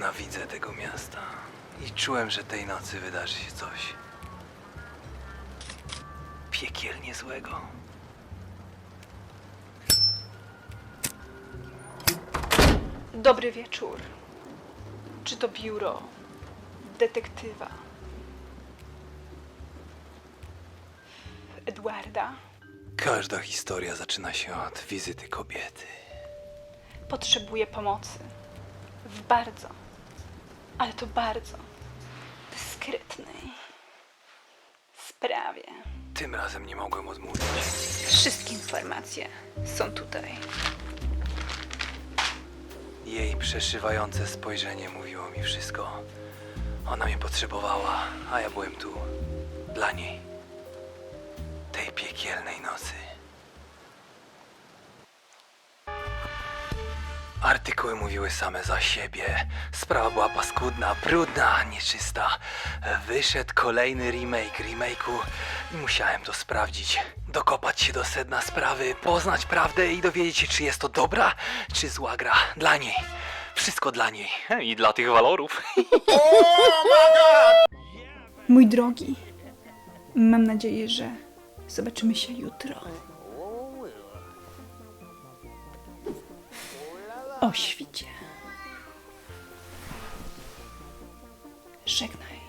Nienawidzę tego miasta. I czułem, że tej nocy wydarzy się coś piekielnie złego. Dobry wieczór. Czy to biuro detektywa Edwarda? Każda historia zaczyna się od wizyty kobiety. Potrzebuję pomocy. W bardzo, ale to bardzo dyskretnej sprawie. Tym razem nie mogłem odmówić. Wszystkie informacje są tutaj. Jej przeszywające spojrzenie mówiło mi wszystko. Ona mnie potrzebowała, a ja byłem tu dla niej. Tej piekielnej nocy. Artykuły mówiły same za siebie. Sprawa była paskudna, brudna, nieczysta. Wyszedł kolejny remake remake'u i musiałem to sprawdzić. Dokopać się do sedna sprawy, poznać prawdę i dowiedzieć się, czy jest to dobra, czy zła gra. Dla niej. Wszystko dla niej. I dla tych walorów. Mój drogi, mam nadzieję, że zobaczymy się jutro. O świcie. Żegnaj.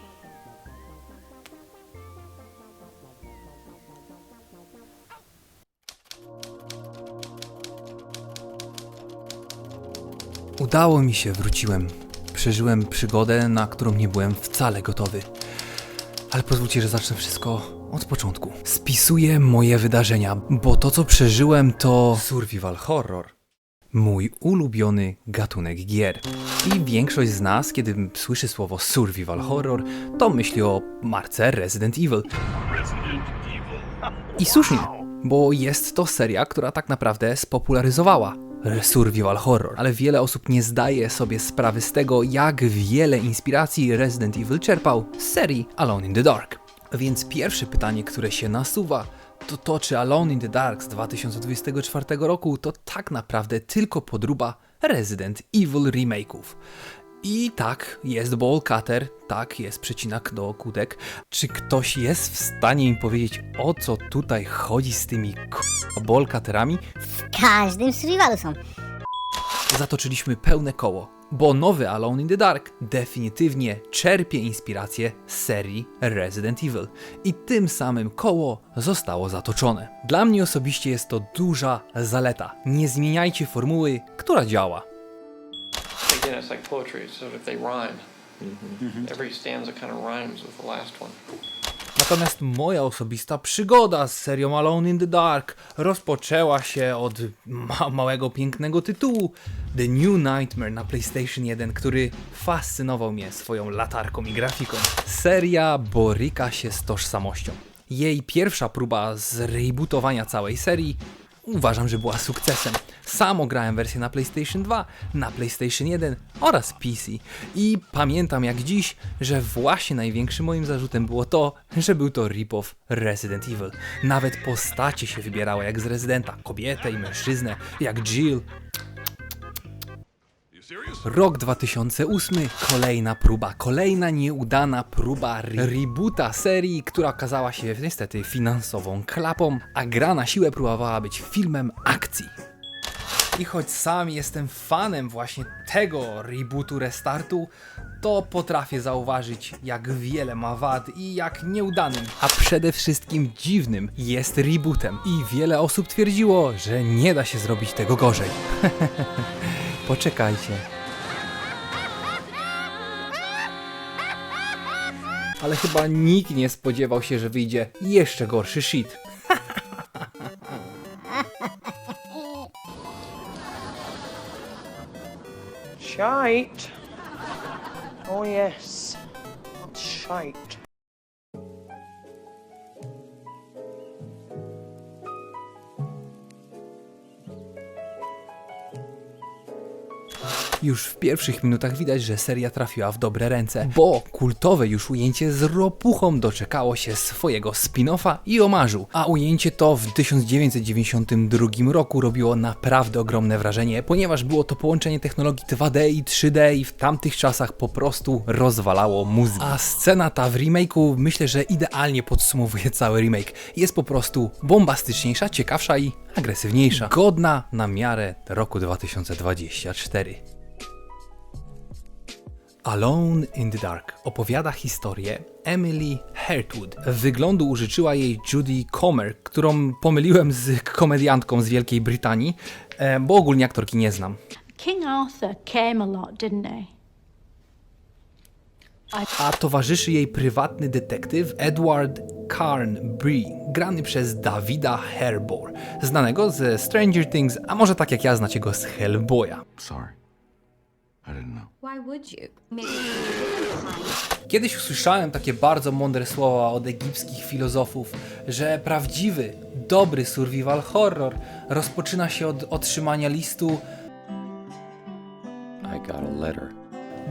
Udało mi się, wróciłem. Przeżyłem przygodę, na którą nie byłem wcale gotowy. Ale pozwólcie, że zacznę wszystko od początku. Spisuję moje wydarzenia, bo to, co przeżyłem, to survival horror. Mój ulubiony gatunek gier. I większość z nas, kiedy słyszy słowo survival horror, to myśli o marce Resident Evil. I słusznie, bo jest to seria, która tak naprawdę spopularyzowała survival horror, ale wiele osób nie zdaje sobie sprawy z tego, jak wiele inspiracji Resident Evil czerpał z serii Alone in the Dark. Więc pierwsze pytanie, które się nasuwa, to to, czy Alone in the Dark z 2024 roku to tak naprawdę tylko podróba Resident Evil remake'ów. I tak, jest ball cutter, tak, jest przecinak do kłódek. Czy ktoś jest w stanie im powiedzieć, o co tutaj chodzi z tymi k- ball cutterami? W każdym survivalu są. Zatoczyliśmy pełne koło, bo nowy Alone in the Dark definitywnie czerpie inspirację z serii Resident Evil i tym samym koło zostało zatoczone. Dla mnie osobiście jest to duża zaleta. Nie zmieniajcie formuły, która działa. Again, it's like poetry, so if they rhyme, every stanza kind of rhymes with the last one. Natomiast moja osobista przygoda z serią Alone in the Dark rozpoczęła się od ma małego, pięknego tytułu The New Nightmare na PlayStation 1, który fascynował mnie swoją latarką i grafiką. Seria boryka się z tożsamością. Jej pierwsza próba zrebootowania całej serii uważam, że była sukcesem. Sam grałem wersję na PlayStation 2, na PlayStation 1 oraz PC. I pamiętam jak dziś, że właśnie największym moim zarzutem było to, że był to rip-off Resident Evil. Nawet postacie się wybierały jak z Residenta, kobietę i mężczyznę, jak Jill, Rok 2008, kolejna próba, kolejna nieudana próba re- reboota serii, która okazała się niestety finansową klapą, a gra na siłę próbowała być filmem akcji. I choć sam jestem fanem właśnie tego rebootu, restartu, to potrafię zauważyć, jak wiele ma wad i jak nieudanym, a przede wszystkim dziwnym jest rebootem. I wiele osób twierdziło, że nie da się zrobić tego gorzej. Poczekajcie. Ale chyba nikt nie spodziewał się, że wyjdzie jeszcze gorszy shit. Shite. Oh yes. Shite. Już w pierwszych minutach widać, że seria trafiła w dobre ręce, bo kultowe już ujęcie z ropuchą doczekało się swojego spin-offa i omarzu, a ujęcie to w 1992 roku robiło naprawdę ogromne wrażenie, ponieważ było to połączenie technologii 2D i 3D i w tamtych czasach po prostu rozwalało mózg. A scena ta w remake'u myślę, że idealnie podsumowuje cały remake. Jest po prostu bombastyczniejsza, ciekawsza i agresywniejsza. Godna na miarę roku 2024. Alone in the Dark opowiada historię Emily Hertwood. Wyglądu użyczyła jej Judy Comer, którą pomyliłem z komediantką z Wielkiej Brytanii, e, bo ogólnie aktorki nie znam. King Arthur came a lot, didn't he? A towarzyszy jej prywatny detektyw Edward Carnbury, grany przez Davida Harbour, znanego ze Stranger Things, a może tak jak ja znacie go z Hellboya. Sorry. I didn't know. Why would you? Maybe Kiedyś usłyszałem takie bardzo mądre słowa od egipskich filozofów, że prawdziwy, dobry survival horror rozpoczyna się od otrzymania listu I got a letter.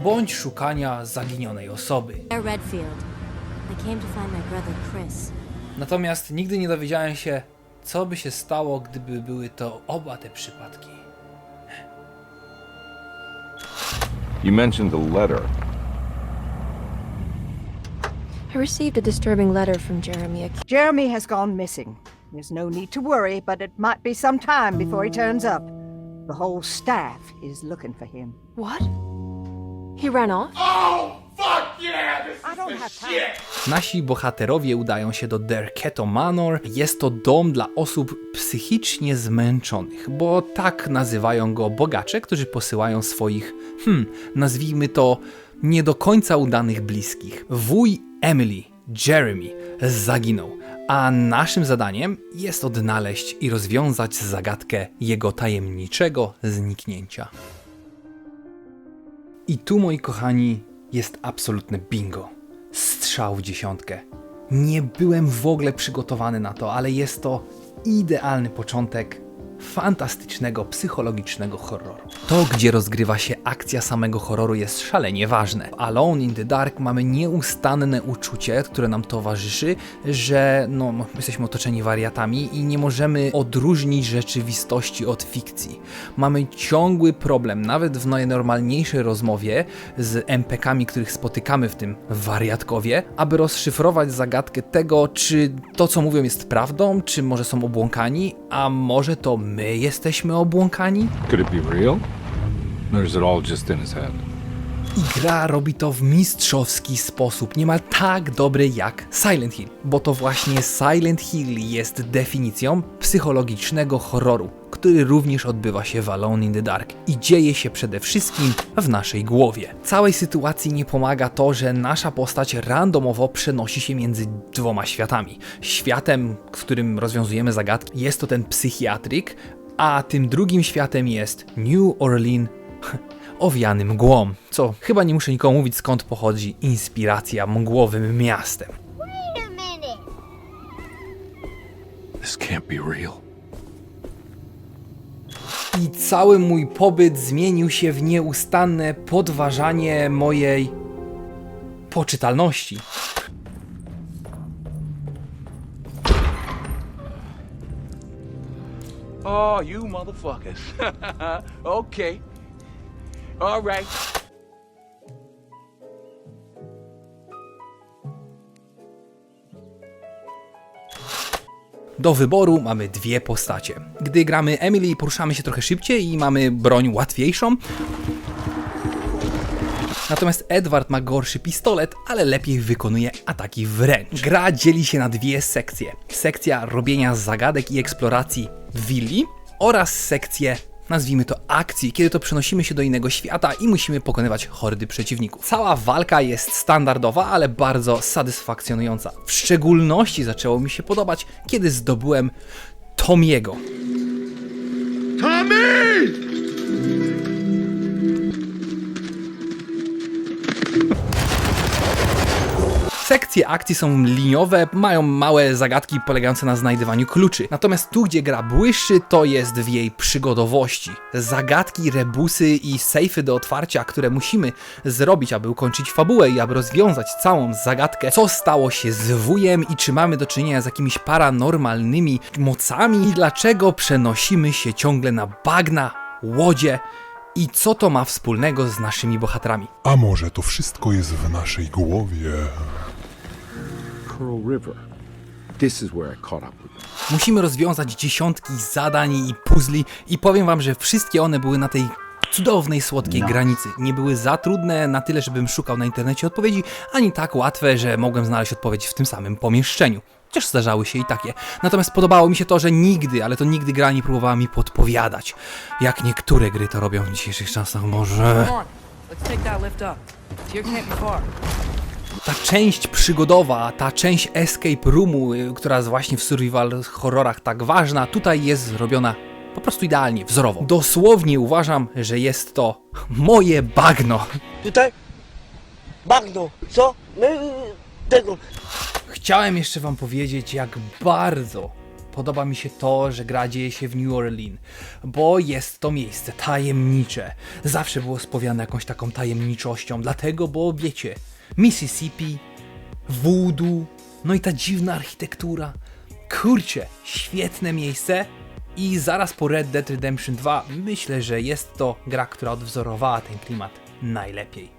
bądź szukania zaginionej osoby. Redfield. I came to find my brother Chris. Natomiast nigdy nie dowiedziałem się, co by się stało, gdyby były to oba te przypadki. You mentioned the letter. I received a disturbing letter from Jeremy. Jeremy has gone missing. There's no need to worry, but it might be some time before he turns up. The whole staff is looking for him. What? He ran off? Oh! Nasi bohaterowie udają się do Derketo Manor. Jest to dom dla osób psychicznie zmęczonych, bo tak nazywają go bogacze, którzy posyłają swoich, hmm, nazwijmy to, nie do końca udanych bliskich. Wuj Emily, Jeremy, zaginął, a naszym zadaniem jest odnaleźć i rozwiązać zagadkę jego tajemniczego zniknięcia. I tu, moi kochani, jest absolutne bingo. Strzał w dziesiątkę. Nie byłem w ogóle przygotowany na to, ale jest to idealny początek fantastycznego, psychologicznego horroru. To, gdzie rozgrywa się akcja samego horroru jest szalenie ważne. Alone in the Dark mamy nieustanne uczucie, które nam towarzyszy, że no, jesteśmy otoczeni wariatami i nie możemy odróżnić rzeczywistości od fikcji. Mamy ciągły problem, nawet w najnormalniejszej rozmowie z MPK-ami, których spotykamy w tym wariatkowie, aby rozszyfrować zagadkę tego, czy to, co mówią, jest prawdą, czy może są obłąkani, a może to my jesteśmy obłąkani? Could it be real? Or is it all just in his head? I gra robi to w mistrzowski sposób, niemal tak dobry jak Silent Hill, bo to właśnie Silent Hill jest definicją psychologicznego horroru, który również odbywa się w Alone in the Dark i dzieje się przede wszystkim w naszej głowie. Całej sytuacji nie pomaga to, że nasza postać randomowo przenosi się między dwoma światami. Światem, w którym rozwiązujemy zagadki, jest to ten psychiatryk, a tym drugim światem jest New Orleans owiany mgłą, co chyba nie muszę nikomu mówić skąd pochodzi inspiracja mgłowym miastem. This can't be real. I cały mój pobyt zmienił się w nieustanne podważanie mojej poczytalności. Oh, you motherfuckers. okay. All right. Do wyboru mamy dwie postacie. Gdy gramy Emily, poruszamy się trochę szybciej i mamy broń łatwiejszą. Natomiast Edward ma gorszy pistolet, ale lepiej wykonuje ataki wręcz. Gra dzieli się na dwie sekcje. Sekcja robienia zagadek i eksploracji willi oraz sekcję nazwijmy to akcji, kiedy to przenosimy się do innego świata i musimy pokonywać hordy przeciwników. Cała walka jest standardowa, ale bardzo satysfakcjonująca. W szczególności zaczęło mi się podobać, kiedy zdobyłem Tomiego. Sekcje akcji są liniowe, mają małe zagadki polegające na znajdywaniu kluczy. Natomiast tu, gdzie gra błyszczy, to jest w jej przygodowości. Zagadki, rebusy i sejfy do otwarcia, które musimy zrobić, aby ukończyć fabułę i aby rozwiązać całą zagadkę, co stało się z wujem i czy mamy do czynienia z jakimiś paranormalnymi mocami i dlaczego przenosimy się ciągle na bagna, łodzie i co to ma wspólnego z naszymi bohaterami. A może to wszystko jest w naszej głowie? Coral River. This is where I caught up with them. Musimy rozwiązać dziesiątki zadań i puzli i powiem wam, że wszystkie one były na tej cudownej, słodkiej granicy. Nie były za trudne na tyle, żebym szukał na internecie odpowiedzi, ani tak łatwe, że mogłem znaleźć odpowiedź w tym samym pomieszczeniu. Chociaż zdarzały się i takie. Natomiast podobało mi się to, że nigdy, ale to nigdy gra nie próbowała mi podpowiadać. Jak niektóre gry to robią w dzisiejszych czasach, może... Let's take that lift up. Here can't be far. Ta część przygodowa, ta część escape roomu, y, która jest właśnie w survival horrorach tak ważna, tutaj jest zrobiona po prostu idealnie, wzorowo. Dosłownie uważam, że jest to moje bagno. Tutaj? Bagno. Co? Tego. Chciałem jeszcze wam powiedzieć, jak bardzo podoba mi się to, że gra dzieje się w New Orleans, bo jest to miejsce tajemnicze. Zawsze było spowiane jakąś taką tajemniczością, dlatego, bo wiecie, Mississippi, voodoo, no i ta dziwna architektura. Kurczę, świetne miejsce. I zaraz po Red Dead Redemption 2 myślę, że jest to gra, która odwzorowała ten klimat najlepiej.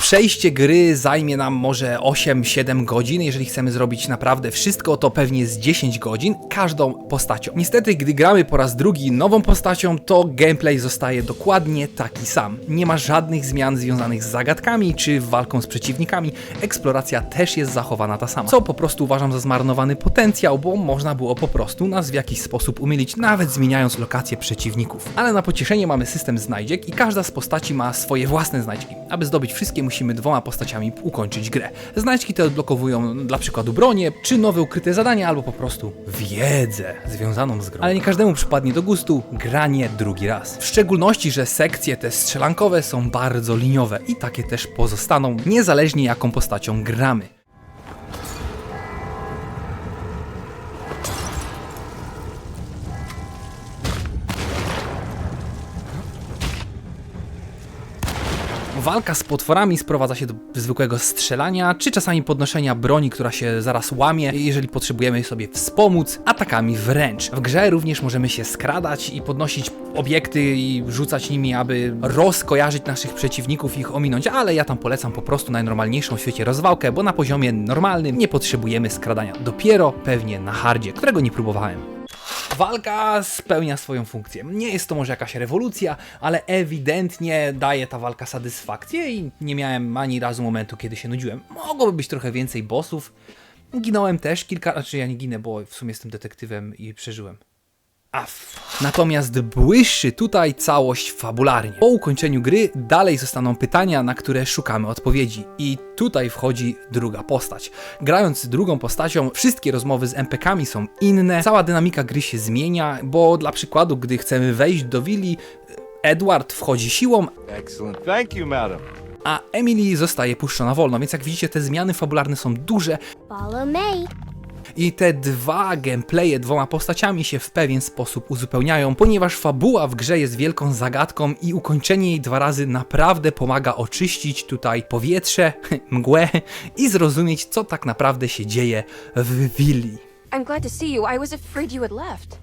Przejście gry zajmie nam może 8-7 godzin. Jeżeli chcemy zrobić naprawdę wszystko, to pewnie z 10 godzin każdą postacią. Niestety, gdy gramy po raz drugi nową postacią, to gameplay zostaje dokładnie taki sam. Nie ma żadnych zmian związanych z zagadkami czy walką z przeciwnikami. Eksploracja też jest zachowana ta sama. Co po prostu uważam za zmarnowany potencjał, bo można było po prostu nas w jakiś sposób umylić, nawet zmieniając lokacje przeciwników. Ale na pocieszenie mamy system znajdziek i każda z postaci ma swoje własne znajdźki. Aby zdobyć wszystkie, musimy dwoma postaciami ukończyć grę. Znajdźki te odblokowują dla przykładu bronie, czy nowe ukryte zadania, albo po prostu wiedzę związaną z grą. Ale nie każdemu przypadnie do gustu granie drugi raz. W szczególności, że sekcje te strzelankowe są bardzo liniowe i takie też pozostaną, niezależnie jaką postacią gramy. Walka z potworami sprowadza się do zwykłego strzelania, czy czasami podnoszenia broni, która się zaraz łamie, jeżeli potrzebujemy sobie wspomóc atakami wręcz. W grze również możemy się skradać i podnosić obiekty i rzucać nimi, aby rozkojarzyć naszych przeciwników i ich ominąć, ale ja tam polecam po prostu najnormalniejszą w świecie rozwałkę, bo na poziomie normalnym nie potrzebujemy skradania. Dopiero pewnie na hardzie, którego nie próbowałem. Walka spełnia swoją funkcję. Nie jest to może jakaś rewolucja, ale ewidentnie daje ta walka satysfakcję i nie miałem ani razu momentu, kiedy się nudziłem. Mogłoby być trochę więcej bossów. Ginąłem też kilka, znaczy ja nie ginę, bo w sumie jestem detektywem i przeżyłem. Af. Natomiast błyszczy tutaj całość fabularnie. Po ukończeniu gry dalej zostaną pytania, na które szukamy odpowiedzi. I tutaj wchodzi druga postać. Grając drugą postacią, wszystkie rozmowy z NPK-ami są inne, cała dynamika gry się zmienia, bo dla przykładu, gdy chcemy wejść do willi, Edward wchodzi siłą, Excellent. Thank you, madam. a Emily zostaje puszczona wolno, więc jak widzicie te zmiany fabularne są duże, Follow me. I te dwa gameplaye dwoma postaciami się w pewien sposób uzupełniają, ponieważ fabuła w grze jest wielką zagadką i ukończenie jej dwa razy naprawdę pomaga oczyścić tutaj powietrze, mgłę i zrozumieć, co tak naprawdę się dzieje w willi. I'm glad to see you. I was afraid you had left.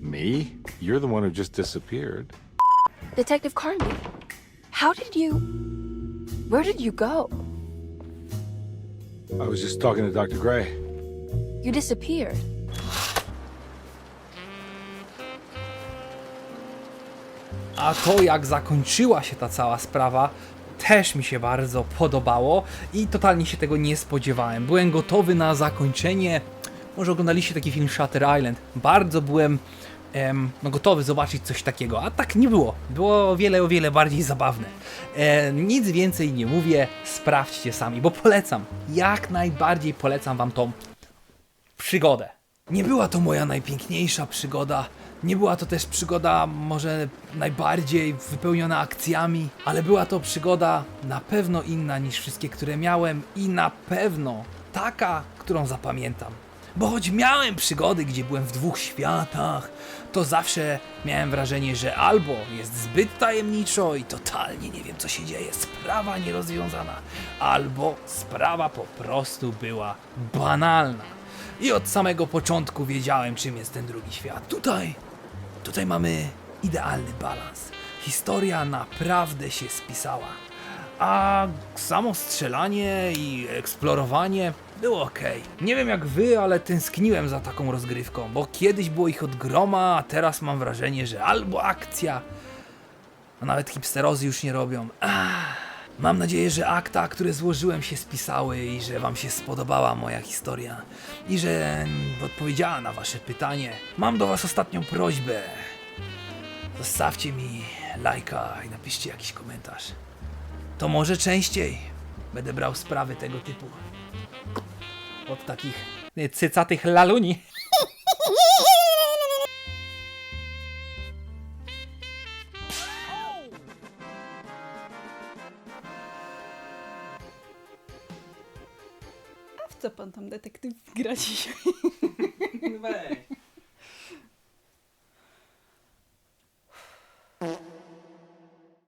Me? You're the one who just disappeared. Detective Carnby, how did you. Where did you go? I was just talking to Dr. Gray. You disappeared. A to, jak zakończyła się ta cała sprawa, też mi się bardzo podobało i totalnie się tego nie spodziewałem. Byłem gotowy na zakończenie. Może oglądaliście taki film Shutter Island. Bardzo byłem em, no, gotowy zobaczyć coś takiego, a tak nie było. Było o wiele, o wiele bardziej zabawne. E, nic więcej nie mówię, sprawdźcie sami, bo polecam. Jak najbardziej polecam wam tą przygodę. Nie była to moja najpiękniejsza przygoda, Nie była to też przygoda może najbardziej wypełniona akcjami, ale była to przygoda na pewno inna niż wszystkie, które miałem i na pewno taka, którą zapamiętam. Bo choć miałem przygody, gdzie byłem w dwóch światach, to zawsze miałem wrażenie, że albo jest zbyt tajemniczo i totalnie nie wiem co się dzieje, sprawa nierozwiązana, albo sprawa po prostu była banalna. I od samego początku wiedziałem, czym jest ten drugi świat. Tutaj, tutaj mamy idealny balans. Historia naprawdę się spisała. A samo strzelanie i eksplorowanie było ok. Nie wiem jak wy, ale tęskniłem za taką rozgrywką, bo kiedyś było ich od groma, a teraz mam wrażenie, że albo akcja, a nawet hipsterozy już nie robią. Ach. Mam nadzieję, że akta, które złożyłem się spisały i że wam się spodobała moja historia i że odpowiedziała na wasze pytanie. Mam do was ostatnią prośbę. Zostawcie mi lajka i napiszcie jakiś komentarz. To może częściej będę brał sprawy tego typu. Od takich cycatych laluni. Tam detektyw gra dzisiaj?